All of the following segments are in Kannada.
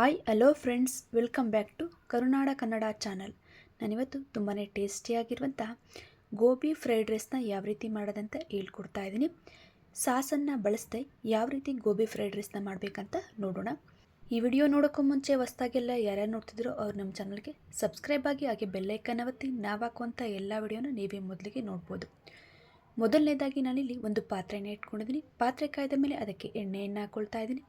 Hi hello friends welcome back to Karunada Kannada channel ನಾನಿವತ್ತು ತುಂಬಾ ಟೇಸ್ಟಿಯಾಗಿರುವಂಥ ಗೋಬಿ ಫ್ರೈಡ್ ರೈಸ್ನ ಯಾವ ರೀತಿ ಮಾಡೋದಂತ ಹೇಳ್ಕೊಡ್ತಾ ಇದ್ದೀನಿ. ಸಾಸನ್ನು ಬಳಸದೆ ಯಾವ ರೀತಿ ಗೋಬಿ ಫ್ರೈಡ್ ರೈಸ್ನ ಮಾಡಬೇಕಂತ ನೋಡೋಣ. ಈ ವಿಡಿಯೋ ನೋಡೋಕ್ಕೂ ಮುಂಚೆ ಹೊಸ್ದಾಗೆಲ್ಲ ಯಾರ್ಯಾರು ನೋಡ್ತಿದ್ರೋ ಅವ್ರು ನಮ್ಮ ಚಾನಲ್ಗೆ ಸಬ್ಸ್ಕ್ರೈಬ್ ಆಗಿ ಹಾಗೆ ಬೆಲ್ಲೈಕನ್ ಒತ್ತಿ ನಾವು ಹಾಕುವಂಥ ಎಲ್ಲ ವಿಡಿಯೋನ ನೀವೇ ಮೊದಲಿಗೆ ನೋಡ್ಬೋದು. ಮೊದಲನೇದಾಗಿ ನಾನಿಲ್ಲಿ ಒಂದು ಪಾತ್ರೆನ ಇಟ್ಕೊಂಡಿದ್ದೀನಿ. ಪಾತ್ರೆ ಕಾಯ್ದ ಮೇಲೆ ಅದಕ್ಕೆ ಎಣ್ಣೆಯನ್ನು ಹಾಕ್ಕೊಳ್ತಾ ಇದ್ದೀನಿ.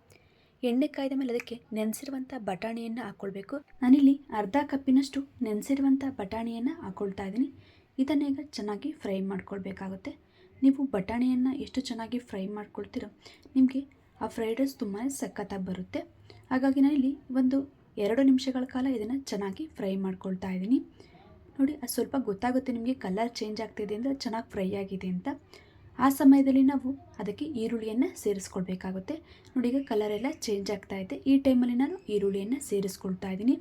ಎಣ್ಣೆ ಕಾಯ್ದ ಮೇಲೆ ಅದಕ್ಕೆ ನೆನೆಸಿರುವಂಥ ಬಟಾಣಿಯನ್ನು ಹಾಕ್ಕೊಳ್ಬೇಕು ನಾನಿಲ್ಲಿ ಅರ್ಧ ಕಪ್ಪಿನಷ್ಟು ನೆನೆಸಿರುವಂಥ ಬಟಾಣಿಯನ್ನು ಹಾಕ್ಕೊಳ್ತಾ ಇದ್ದೀನಿ. ಇದನ್ನ ಈಗ ಚೆನ್ನಾಗಿ ಫ್ರೈ ಮಾಡ್ಕೊಳ್ಬೇಕಾಗುತ್ತೆ. ನೀವು ಬಟಾಣಿಯನ್ನು ಎಷ್ಟು ಚೆನ್ನಾಗಿ ಫ್ರೈ ಮಾಡ್ಕೊಳ್ತೀರೋ ನಿಮಗೆ ಆ ಫ್ರೈಡ್ ರೈಸ್ ತುಂಬಾ ಸಖತ್ತಾಗಿ ಬರುತ್ತೆ. ಹಾಗಾಗಿ ನಾನಿಲ್ಲಿ ಒಂದು ಎರಡು ನಿಮಿಷಗಳ ಕಾಲ ಇದನ್ನು ಚೆನ್ನಾಗಿ ಫ್ರೈ ಮಾಡ್ಕೊಳ್ತಾ ಇದ್ದೀನಿ. ನೋಡಿ, ಅದು ಸ್ವಲ್ಪ ಗೊತ್ತಾಗುತ್ತೆ ನಿಮಗೆ ಕಲರ್ ಚೇಂಜ್ ಆಗ್ತಿದೆ ಅಂದರೆ ಚೆನ್ನಾಗಿ ಫ್ರೈ ಆಗಿದೆ ಅಂತ. ಆ ಸಮಯದಲ್ಲಿ ನಾವು ಅದಕ್ಕೆ ಈರುಳ್ಳಿಯನ್ನು ಸೇರಿಸ್ಕೊಳ್ಬೇಕಾಗುತ್ತೆ. ನೋಡಿ ಈಗ ಕಲರ್ ಎಲ್ಲ ಚೇಂಜ್ ಆಗ್ತಾ ಇದೆ. ಈ ಟೈಮಲ್ಲಿ ನಾನು ಈರುಳ್ಳಿಯನ್ನು ಸೇರಿಸ್ಕೊಳ್ತಾ ಇದ್ದೀನಿ.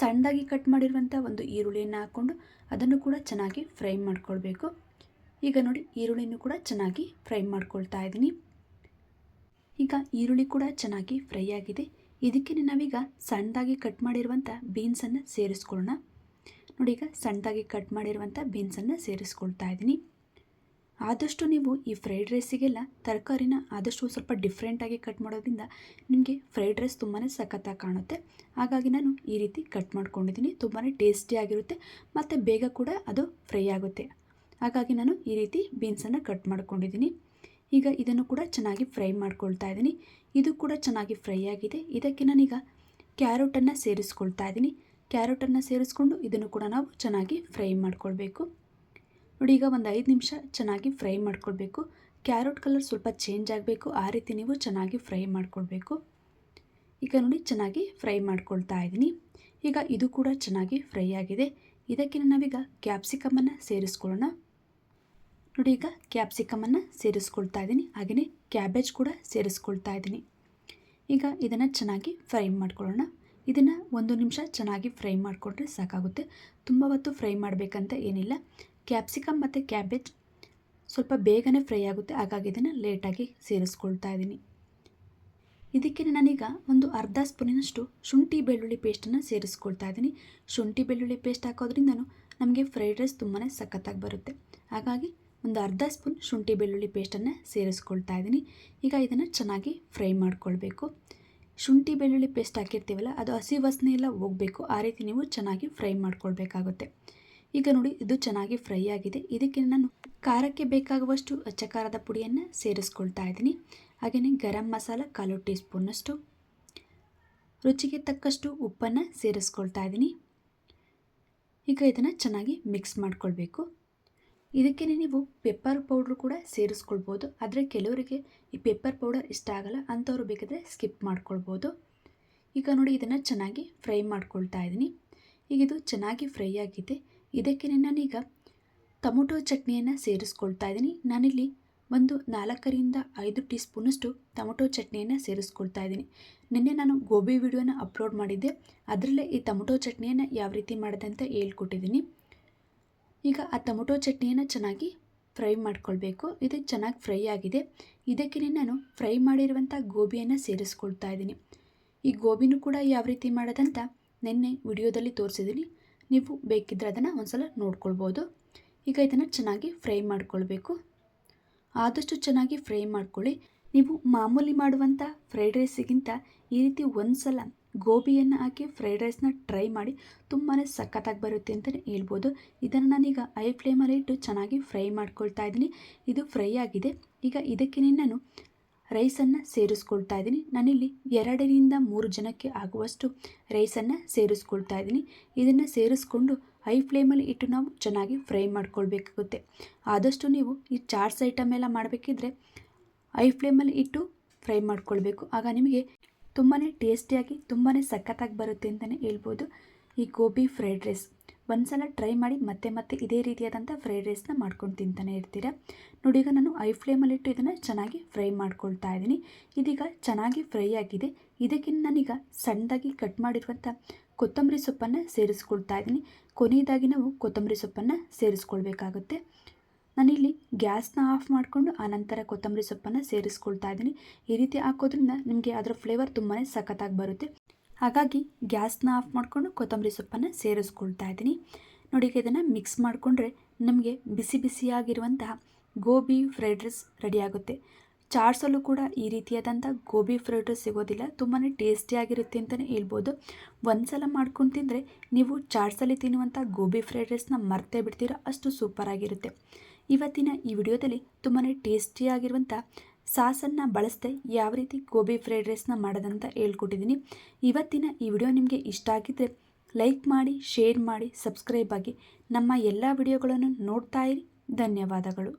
ಸಣ್ಣದಾಗಿ ಕಟ್ ಮಾಡಿರುವಂಥ ಒಂದು ಈರುಳ್ಳಿಯನ್ನು ಹಾಕ್ಕೊಂಡು ಅದನ್ನು ಕೂಡ ಚೆನ್ನಾಗಿ ಫ್ರೈ ಮಾಡ್ಕೊಳ್ಬೇಕು. ಈಗ ನೋಡಿ ಈರುಳ್ಳಿಯನ್ನು ಕೂಡ ಚೆನ್ನಾಗಿ ಫ್ರೈ ಮಾಡ್ಕೊಳ್ತಾ ಇದ್ದೀನಿ. ಈಗ ಈರುಳ್ಳಿ ಕೂಡ ಚೆನ್ನಾಗಿ ಫ್ರೈ ಆಗಿದೆ. ಇದಕ್ಕೆ ನಾವೀಗ ಸಣ್ಣದಾಗಿ ಕಟ್ ಮಾಡಿರುವಂಥ ಬೀನ್ಸನ್ನು ಸೇರಿಸ್ಕೊಳ್ಳೋಣ. ನೋಡಿ ಈಗ ಸಣ್ಣದಾಗಿ ಕಟ್ ಮಾಡಿರುವಂಥ ಬೀನ್ಸನ್ನು ಸೇರಿಸ್ಕೊಳ್ತಾ ಇದ್ದೀನಿ. ಆದಷ್ಟು ನೀವು ಈ ಫ್ರೈಡ್ ರೈಸಿಗೆಲ್ಲ ತರಕಾರಿನ ಆದಷ್ಟು ಸ್ವಲ್ಪ ಡಿಫ್ರೆಂಟಾಗಿ ಕಟ್ ಮಾಡೋದ್ರಿಂದ ನಿಮಗೆ ಫ್ರೈಡ್ ರೈಸ್ ತುಂಬಾ ಸಖತ್ತಾಗಿ ಕಾಣುತ್ತೆ. ಹಾಗಾಗಿ ನಾನು ಈ ರೀತಿ ಕಟ್ ಮಾಡ್ಕೊಂಡಿದ್ದೀನಿ ತುಂಬಾ ಟೇಸ್ಟಿಯಾಗಿರುತ್ತೆ ಮತ್ತು ಬೇಗ ಕೂಡ ಅದು ಫ್ರೈ ಆಗುತ್ತೆ. ಹಾಗಾಗಿ ನಾನು ಈ ರೀತಿ ಬೀನ್ಸನ್ನು ಕಟ್ ಮಾಡ್ಕೊಂಡಿದ್ದೀನಿ ಈಗ ಇದನ್ನು ಕೂಡ ಚೆನ್ನಾಗಿ ಫ್ರೈ ಮಾಡ್ಕೊಳ್ತಾ ಇದ್ದೀನಿ ಇದು ಕೂಡ ಚೆನ್ನಾಗಿ ಫ್ರೈ ಆಗಿದೆ. ಇದಕ್ಕೆ ನಾನೀಗ ಕ್ಯಾರೆಟನ್ನು ಸೇರಿಸ್ಕೊಳ್ತಾ ಇದ್ದೀನಿ ಕ್ಯಾರೆಟನ್ನು ಸೇರಿಸ್ಕೊಂಡು ಇದನ್ನು ಕೂಡ ನಾವು ಚೆನ್ನಾಗಿ ಫ್ರೈ ಮಾಡ್ಕೊಳ್ಬೇಕು. ನೋಡಿ, ಈಗ ಒಂದು ಐದು ನಿಮಿಷ ಚೆನ್ನಾಗಿ ಫ್ರೈ ಮಾಡ್ಕೊಳ್ಬೇಕು. ಕ್ಯಾರೆಟ್ ಕಲರ್ ಸ್ವಲ್ಪ ಚೇಂಜ್ ಆಗಬೇಕು. ಆ ರೀತಿ ನೀವು ಚೆನ್ನಾಗಿ ಫ್ರೈ ಮಾಡ್ಕೊಳ್ಬೇಕು. ಈಗ ನೋಡಿ, ಚೆನ್ನಾಗಿ ಫ್ರೈ ಮಾಡ್ಕೊಳ್ತಾ ಇದ್ದೀನಿ. ಈಗ ಇದು ಕೂಡ ಚೆನ್ನಾಗಿ ಫ್ರೈ ಆಗಿದೆ. ಇದಕ್ಕೆ ನಾವೀಗ ಕ್ಯಾಪ್ಸಿಕಮನ್ನು ಸೇರಿಸ್ಕೊಳ್ಳೋಣ. ನೋಡಿ, ಈಗ ಕ್ಯಾಪ್ಸಿಕಮನ್ನು ಸೇರಿಸ್ಕೊಳ್ತಾ ಇದ್ದೀನಿ. ಹಾಗೆಯೇ ಕ್ಯಾಬೇಜ್ ಕೂಡ ಸೇರಿಸ್ಕೊಳ್ತಾ ಇದ್ದೀನಿ. ಈಗ ಇದನ್ನು ಚೆನ್ನಾಗಿ ಫ್ರೈ ಮಾಡ್ಕೊಳ್ಳೋಣ. ಇದನ್ನು ಒಂದು ನಿಮಿಷ ಚೆನ್ನಾಗಿ ಫ್ರೈ ಮಾಡಿಕೊಂಡ್ರೆ ಸಾಕಾಗುತ್ತೆ. ತುಂಬ ಹೊತ್ತು ಫ್ರೈ ಮಾಡಬೇಕಂತ ಏನಿಲ್ಲ. ಕ್ಯಾಪ್ಸಿಕಮ್ ಮತ್ತು ಕ್ಯಾಬೇಜ್ ಸ್ವಲ್ಪ ಬೇಗನೆ ಫ್ರೈ ಆಗುತ್ತೆ. ಹಾಗಾಗಿ ಇದನ್ನು ಲೇಟಾಗಿ ಸೇರಿಸ್ಕೊಳ್ತಾ ಇದ್ದೀನಿ ಇದಕ್ಕೆ ನಾನೀಗ ಒಂದು ಅರ್ಧ ಸ್ಪೂನಿನಷ್ಟು ಶುಂಠಿ ಬೆಳ್ಳುಳ್ಳಿ ಪೇಸ್ಟನ್ನು ಸೇರಿಸ್ಕೊಳ್ತಾ ಇದ್ದೀನಿ ಶುಂಠಿ ಬೆಳ್ಳುಳ್ಳಿ ಪೇಸ್ಟ್ ಹಾಕೋದ್ರಿಂದನೂ ನಮಗೆ ಫ್ರೈಡ್ ರೈಸ್ ತುಂಬಾ ಸಖತ್ತಾಗಿ ಬರುತ್ತೆ. ಹಾಗಾಗಿ ಒಂದು ಅರ್ಧ ಸ್ಪೂನ್ ಶುಂಠಿ ಬೆಳ್ಳುಳ್ಳಿ ಪೇಸ್ಟನ್ನು ಸೇರಿಸ್ಕೊಳ್ತಾ ಇದ್ದೀನಿ ಈಗ ಇದನ್ನು ಚೆನ್ನಾಗಿ ಫ್ರೈ ಮಾಡ್ಕೊಳ್ಬೇಕು. ಶುಂಠಿ ಬೆಳ್ಳುಳ್ಳಿ ಪೇಸ್ಟ್ ಹಾಕಿರ್ತೀವಲ್ಲ, ಅದು ಹಸಿ ವಾಸನೆ ಎಲ್ಲ ಹೋಗಬೇಕು. ಆ ರೀತಿ ನೀವು ಚೆನ್ನಾಗಿ ಫ್ರೈ ಮಾಡ್ಕೊಳ್ಬೇಕಾಗುತ್ತೆ. ಈಗ ನೋಡಿ, ಇದು ಚೆನ್ನಾಗಿ ಫ್ರೈ ಆಗಿದೆ. ಇದಕ್ಕೆ ನಾನು ಖಾರಕ್ಕೆ ಬೇಕಾಗುವಷ್ಟು ಅಚ್ಚ ಖಾರದ ಪುಡಿಯನ್ನು ಸೇರಿಸ್ಕೊಳ್ತಾ ಇದ್ದೀನಿ. ಹಾಗೆಯೇ ಗರಂ ಮಸಾಲ ಕಾಲು ಟೀ ಸ್ಪೂನಷ್ಟು ರುಚಿಗೆ ತಕ್ಕಷ್ಟು ಉಪ್ಪನ್ನು ಸೇರಿಸ್ಕೊಳ್ತಾ ಇದ್ದೀನಿ. ಈಗ ಇದನ್ನು ಚೆನ್ನಾಗಿ ಮಿಕ್ಸ್ ಮಾಡ್ಕೊಳ್ಬೇಕು. ಇದಕ್ಕೆ ನೀವು ಪೆಪ್ಪರ್ ಪೌಡ್ರು ಕೂಡ ಸೇರಿಸ್ಕೊಳ್ಬೋದು. ಆದರೆ ಕೆಲವರಿಗೆ ಈ ಪೆಪ್ಪರ್ ಪೌಡರ್ ಇಷ್ಟ ಆಗಲ್ಲ, ಅಂಥವ್ರು ಬೇಕಾದರೆ ಸ್ಕಿಪ್ ಮಾಡ್ಕೊಳ್ಬೋದು. ಈಗ ನೋಡಿ, ಇದನ್ನು ಚೆನ್ನಾಗಿ ಫ್ರೈ ಮಾಡ್ಕೊಳ್ತಾ ಇದ್ದೀನಿ. ಈಗ ಇದು ಚೆನ್ನಾಗಿ ಫ್ರೈ ಆಗಿದೆ. ಇದಕ್ಕೆ ನಾನೀಗ ಟೊಮೊಟೊ ಚಟ್ನಿಯನ್ನು ಸೇರಿಸ್ಕೊಳ್ತಾ ಇದ್ದೀನಿ. ನಾನಿಲ್ಲಿ ಒಂದು ನಾಲ್ಕರಿಂದ ಐದು ಟೀ ಸ್ಪೂನಷ್ಟು ಟೊಮೊಟೊ ಚಟ್ನಿಯನ್ನು ಸೇರಿಸ್ಕೊಳ್ತಾ ಇದ್ದೀನಿ. ನಿನ್ನೆ ನಾನು ಗೋಬಿ ವಿಡಿಯೋನ ಅಪ್ಲೋಡ್ ಮಾಡಿದ್ದೆ. ಅದರಲ್ಲೇ ಈ ಟೊಮೊಟೊ ಚಟ್ನಿಯನ್ನು ಯಾವ ರೀತಿ ಮಾಡಿದೆ ಅಂತ ಹೇಳ್ಕೊಟ್ಟಿದ್ದೀನಿ. ಈಗ ಆ ಟೊಮೊಟೊ ಚಟ್ನಿಯನ್ನು ಚೆನ್ನಾಗಿ ಫ್ರೈ ಮಾಡ್ಕೊಳ್ಬೇಕು. ಇದು ಚೆನ್ನಾಗಿ ಫ್ರೈ ಆಗಿದೆ. ಇದಕ್ಕೆ ನಾನು ಫ್ರೈ ಮಾಡಿರುವಂಥ ಗೋಬಿಯನ್ನು ಸೇರಿಸ್ಕೊಳ್ತಾ ಇದ್ದೀನಿ. ಈ ಗೋಬಿನೂ ಕೂಡ ಯಾವ ರೀತಿ ಮಾಡೋದಂತ ನಿನ್ನೆ ವಿಡಿಯೋದಲ್ಲಿ ತೋರಿಸಿದ್ದೀನಿ. ನೀವು ಬೇಕಿದ್ದರೆ ಅದನ್ನು ಒಂದ್ಸಲ ನೋಡ್ಕೊಳ್ಬೋದು. ಈಗ ಇದನ್ನು ಚೆನ್ನಾಗಿ ಫ್ರೈ ಮಾಡ್ಕೊಳ್ಬೇಕು. ಆದಷ್ಟು ಚೆನ್ನಾಗಿ ಫ್ರೈ ಮಾಡ್ಕೊಳ್ಳಿ. ನೀವು ಮಾಮೂಲಿ ಮಾಡುವಂಥ ಫ್ರೈಡ್ ರೈಸಿಗಿಂತ ಈ ರೀತಿ ಒಂದು ಸಲ ಗೋಬಿಯನ್ನು ಹಾಕಿ ಫ್ರೈಡ್ ರೈಸ್ನ ಟ್ರೈ ಮಾಡಿ ತುಂಬಾ ಸಖತ್ತಾಗಿ ಬರುತ್ತೆ ಅಂತಲೇ ಹೇಳ್ಬೋದು. ಇದನ್ನು ನಾನೀಗ ಐ ಫ್ಲೇಮಲ್ಲಿ ಇಟ್ಟು ಚೆನ್ನಾಗಿ ಫ್ರೈ ಮಾಡ್ಕೊಳ್ತಾ ಇದ್ದೀನಿ. ಇದು ಫ್ರೈ ಆಗಿದೆ. ಈಗ ಇದಕ್ಕೆ ನಾನು ರೈಸನ್ನು ಸೇರಿಸ್ಕೊಳ್ತಾ ಇದ್ದೀನಿ. ನಾನಿಲ್ಲಿ ಎರಡರಿಂದ ಮೂರು ಜನಕ್ಕೆ ಆಗುವಷ್ಟು ರೈಸನ್ನು ಸೇರಿಸ್ಕೊಳ್ತಾ ಇದ್ದೀನಿ. ಇದನ್ನು ಸೇರಿಸ್ಕೊಂಡು ಹೈ ಫ್ಲೇಮಲ್ಲಿ ಇಟ್ಟು ನಾವು ಚೆನ್ನಾಗಿ ಫ್ರೈ ಮಾಡ್ಕೊಳ್ಬೇಕಾಗುತ್ತೆ. ಆದಷ್ಟು ನೀವು ಈ ಚಾಟ್ಸ್ ಐಟಮ್ ಎಲ್ಲ ಮಾಡಬೇಕಿದ್ರೆ ಹೈ ಫ್ಲೇಮಲ್ಲಿ ಇಟ್ಟು ಫ್ರೈ ಮಾಡ್ಕೊಳ್ಬೇಕು. ಆಗ ನಿಮಗೆ ತುಂಬಾ ಟೇಸ್ಟಿಯಾಗಿ ತುಂಬಾ ಸಖತ್ತಾಗಿ ಬರುತ್ತೆ ಅಂತಲೇ ಹೇಳ್ಬೋದು. ಈ ಗೋಬಿ ಫ್ರೈಡ್ ರೈಸ್. ಒಂದು ಸಲ ಟ್ರೈ ಮಾಡಿ ಮತ್ತೆ ಮತ್ತೆ ಇದೇ ರೀತಿಯಾದಂಥ ಫ್ರೈಡ್ ರೈಸ್ನ ಮಾಡ್ಕೊಂಡು ತಿಂತಾನೆ ಇರ್ತೀರ. ನೋಡಿ ಈಗ ನಾನು ಐ ಫ್ಲೇಮಲ್ಲಿಟ್ಟು ಇದನ್ನು ಚೆನ್ನಾಗಿ ಫ್ರೈ ಮಾಡ್ಕೊಳ್ತಾ ಇದ್ದೀನಿ. ಇದೀಗ ಚೆನ್ನಾಗಿ ಫ್ರೈ ಆಗಿದೆ. ಇದಕ್ಕೆ ನಾನೀಗ ಸಣ್ಣದಾಗಿ ಕಟ್ ಮಾಡಿರುವಂಥ ಕೊತ್ತಂಬರಿ ಸೊಪ್ಪನ್ನು ಸೇರಿಸ್ಕೊಳ್ತಾ ಇದ್ದೀನಿ. ಕೊನೆಯದಾಗಿ ನಾವು ಕೊತ್ತಂಬರಿ ಸೊಪ್ಪನ್ನು ಸೇರಿಸ್ಕೊಳ್ಬೇಕಾಗುತ್ತೆ. ನಾನಿಲ್ಲಿ ಗ್ಯಾಸ್ನ ಆಫ್ ಮಾಡಿಕೊಂಡು ಆನಂತರ ಕೊತ್ತಂಬರಿ ಸೊಪ್ಪನ್ನು ಸೇರಿಸ್ಕೊಳ್ತಾ ಇದ್ದೀನಿ. ಈ ರೀತಿ ಹಾಕೋದ್ರಿಂದ ನಿಮಗೆ ಅದರ ಫ್ಲೇವರ್ ತುಂಬಾ ಸಖತ್ತಾಗಿ ಬರುತ್ತೆ. ಹಾಗಾಗಿ ಗ್ಯಾಸ್ನ ಆಫ್ ಮಾಡಿಕೊಂಡು ಕೊತ್ತಂಬರಿ ಸೊಪ್ಪನ್ನು ಸೇರಿಸ್ಕೊಳ್ತಾ ಇದ್ದೀನಿ. ನೋಡಿ ಇದನ್ನು ಮಿಕ್ಸ್ ಮಾಡಿಕೊಂಡ್ರೆ ನಮಗೆ ಬಿಸಿ ಬಿಸಿಯಾಗಿರುವಂತಹ ಗೋಬಿ ಫ್ರೈಡ್ ರೈಸ್ ರೆಡಿಯಾಗುತ್ತೆ ಚಾಟ್ಸಲ್ಲೂ ಕೂಡ ಈ ರೀತಿಯಾದಂಥ ಗೋಬಿ ಫ್ರೈಡ್ ರೈಸ್ ಸಿಗೋದಿಲ್ಲ ತುಂಬಾ ಟೇಸ್ಟಿಯಾಗಿರುತ್ತೆ ಅಂತಲೇ ಹೇಳ್ಬೋದು. ಒಂದು ಸಲ ಮಾಡ್ಕೊಂಡು ತಿಂದರೆ ನೀವು ಚಾಟ್ಸಲ್ಲಿ ತಿನ್ನುವಂಥ ಗೋಬಿ ಫ್ರೈಡ್ ರೈಸ್ನ ಮರ್ತೇ ಬಿಡ್ತೀರ, ಅಷ್ಟು ಸೂಪರಾಗಿರುತ್ತೆ ಇವತ್ತಿನ ಈ ವಿಡಿಯೋದಲ್ಲಿ ತುಂಬಾ ಟೇಸ್ಟಿಯಾಗಿರುವಂಥ ಸಾಸನ್ನು ಬಳಸದೆ ಯಾವ ರೀತಿ ಗೋಬಿ ಫ್ರೈಡ್ ರೈಸ್ನ ಮಾಡೋದಂತ ಹೇಳ್ಕೊಟ್ಟಿದ್ದೀನಿ. ಇವತ್ತಿನ ಈ ವಿಡಿಯೋ ನಿಮಗೆ ಇಷ್ಟ ಆಗಿದ್ದರೆ ಲೈಕ್ ಮಾಡಿ, ಶೇರ್ ಮಾಡಿ, ಸಬ್ಸ್ಕ್ರೈಬ್ ಆಗಿ ನಮ್ಮ ಎಲ್ಲ ವಿಡಿಯೋಗಳನ್ನು ನೋಡ್ತಾ ಇರಿ. ಧನ್ಯವಾದಗಳು.